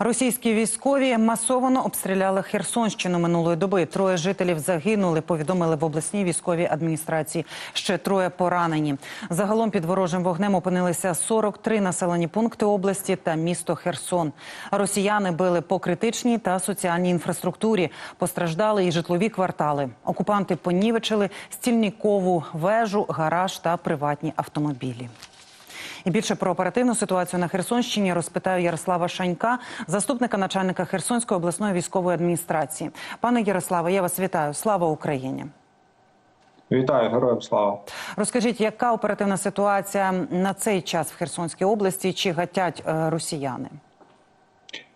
Російські військові масово обстріляли Херсонщину минулої доби. Троє жителів загинули. Повідомили в обласній військовій адміністрації. Ще троє поранені. Загалом під ворожим вогнем опинилися 43 населені пункти області та місто Херсон. Росіяни били по критичній та соціальній інфраструктурі. Постраждали і житлові квартали. Окупанти понівечили стільникову вежу, гараж та приватні автомобілі. І більше про оперативну ситуацію на Херсонщині розпитаю Ярослава Шанька, заступника начальника Херсонської обласної військової адміністрації. Пане Ярославе, я вас вітаю. Слава Україні! Вітаю, героям слава. Розкажіть, яка оперативна ситуація на цей час в Херсонській області? Чи гатять е, росіяни?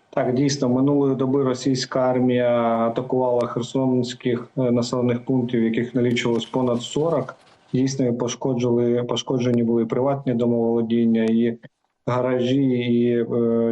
Так, дійсно, минулої доби російська армія атакувала херсонських е, населених пунктів, яких налічувалось понад 40. Дійсно, пошкоджили пошкоджені були приватні домоволодіння і гаражі, і е,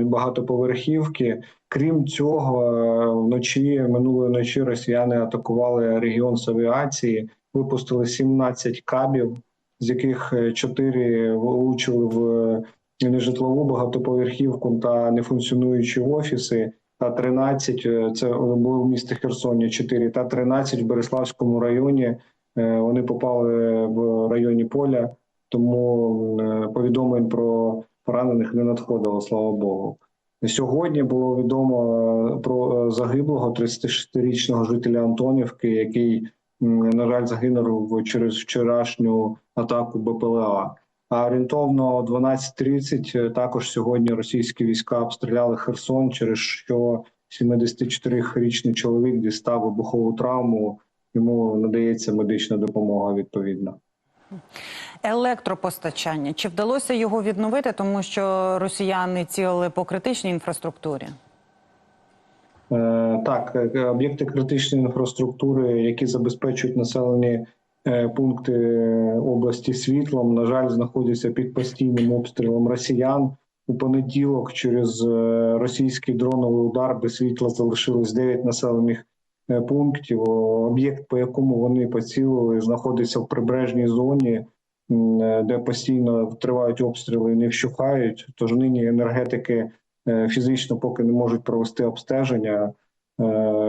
багатоповерхівки. Крім цього, е, вночі минулої ночі росіяни атакували регіон з авіації, випустили 17 кабів, з яких 4 влучили в нежитлову багатоповерхівку та нефункціонуючі офіси. Та 13, е, це були в місті Херсоні 4, та 13 в Береславському районі. Е, Вони попали в районі поля, тому е, повідомлень про поранених не надходило, слава Богу. Сьогодні було відомо про е, загиблого 36-річного жителя Антонівки, який, на жаль, загинув через вчорашню атаку БПЛА. А орієнтовно о 12.30 також сьогодні російські війська обстріляли Херсон, через що 74-річний чоловік дістав вибухову травму. Йому надається медична допомога відповідно. Електропостачання чи вдалося його відновити, тому що росіяни цілили по критичній інфраструктурі? Е, Так, е, об'єкти критичної інфраструктури, які забезпечують населені е, пункти області світлом, на жаль, знаходяться під постійним обстрілом росіян. У понеділок через російський дроновий удар без світла залишилось 9 населених пунктів. Об'єкт, по якому вони поцілили, знаходиться в прибережній зоні, е, де постійно тривають обстріли і не вщухають. Тож нині енергетики е, фізично поки не можуть провести обстеження, е,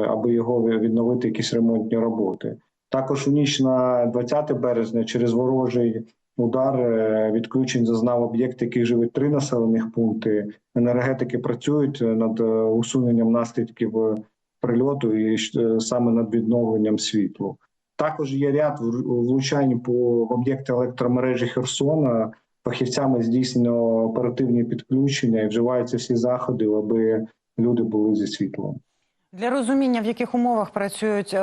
аби його відновити якісь ремонтні роботи. Також у ніч на 20 березня через ворожий удар е, відключень зазнав об'єкт, який живить три населених пункти. Енергетики працюють е, над е, усуненням наслідків е, прильоту і е, саме над відновленням світлу. Також є ряд влучань по об'єкти електромережі Херсона. Фахівцями здійснено оперативні підключення і вживаються всі заходи, аби люди були зі світлом. Для розуміння, в яких умовах працюють е,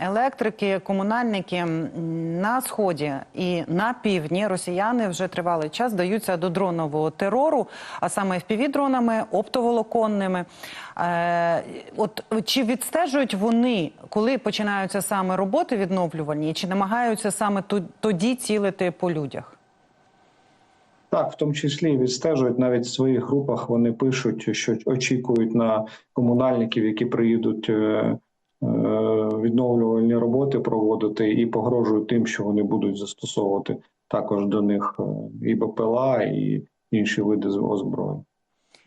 електрики, комунальники на сході і на півдні, росіяни вже тривалий час даються до дронового терору, а саме FPV-дронами, оптоволоконними. Е, от чи відстежують вони, коли починаються саме роботи відновлювальні, чи намагаються саме тоді цілити по людях? Так, в тому числі відстежують навіть в своїх групах. Вони пишуть, що очікують на комунальників, які приїдуть е, е, відновлювальні роботи проводити, і погрожують тим, що вони будуть застосовувати також до них е, і БПЛА, і інші види озброєнь.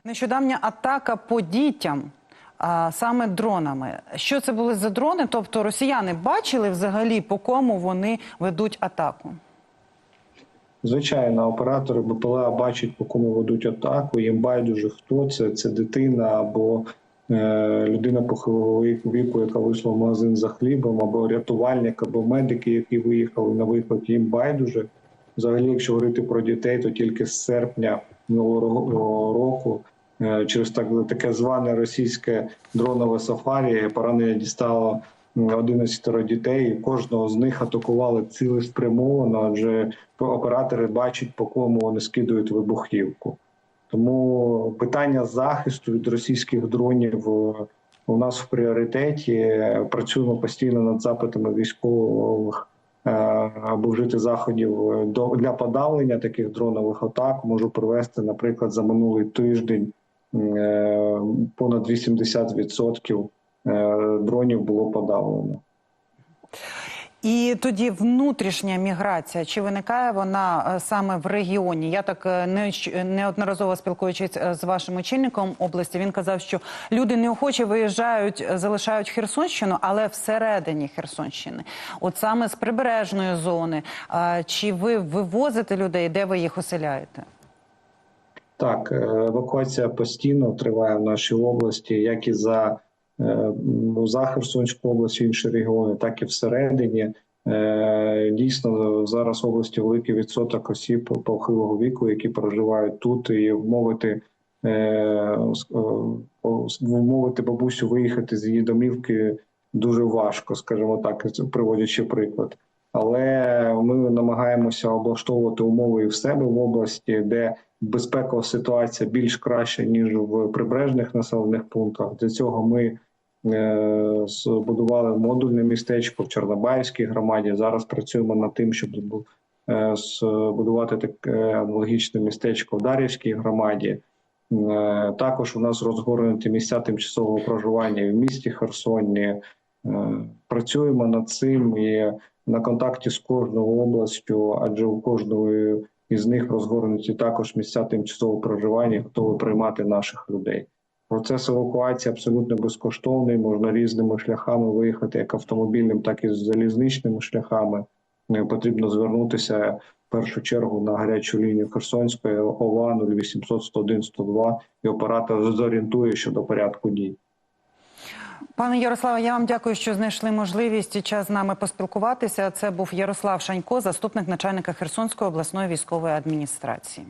Нещодавня атака по дітям, а саме дронами. Що це були за дрони? Тобто росіяни бачили взагалі, по кому вони ведуть атаку? Звичайно, оператори БПЛА бачать, по кому ведуть атаку. Їм байдуже хто це, це дитина або е, людина похилого віку- яка вийшла в магазин за хлібом, або рятувальник, або медики, які виїхали на виклик. Їм байдуже. Взагалі, якщо говорити про дітей, то тільки з серпня минулого року е, через так таке зване російське дронове сафарі поранення дістало 11 дітей. і Кожного з них атакували цілеспрямовано, адже оператори бачать, по кому вони скидують вибухівку. Тому питання захисту від російських дронів е, у нас в пріоритеті. Працюємо постійно над запитами військових е, аби вжити заходів е, для подавлення таких дронових атак. Можу привести, наприклад, за минулий тиждень понад 80% е, дронів було подавлено. І тоді внутрішня міграція, чи виникає вона е, саме в регіоні? Я так е, неодноразово спілкуючись е, з вашим очільником області, він казав, що люди неохоче виїжджають, е, залишають Херсонщину, але всередині Херсонщини, от саме з прибережної зони. Е, Чи ви вивозите людей, де ви їх оселяєте? Так, е, евакуація постійно триває в нашій області, як і за, е, за Херсонську область, інші регіони, так і всередині. Е, Дійсно, зараз в області великий відсоток осіб похилого віку, які проживають тут, і вмовити, е, е, вмовити бабусю виїхати з її домівки дуже важко, скажімо так, приводячи приклад. Але ми намагаємося облаштовувати умови і в себе в області, де безпекова ситуація більш краща ніж в прибережних населених пунктах. Для цього ми е, збудували модульне містечко в Чорнобаївській громаді. Зараз працюємо над тим, щоб е, збудувати таке аналогічне містечко в Дар'ївській громаді. Е, Також у нас розгорнуті місця тимчасового проживання в місті Херсоні. Працюємо над цим і на контакті з кожною областю, адже у кожної із них розгорнуті також місця тимчасового проживання, готові приймати наших людей. Процес евакуації абсолютно безкоштовний. Можна різними шляхами виїхати, як автомобільним, так і залізничними шляхами. Не потрібно звернутися в першу чергу на гарячу лінію Херсонської ОВА 0800 101 102 і оператор зорієнтує щодо порядку дій. Пане Ярославе, я вам дякую, що знайшли можливість і час з нами поспілкуватися. Це був Ярослав Шанько, заступник начальника Херсонської обласної військової адміністрації.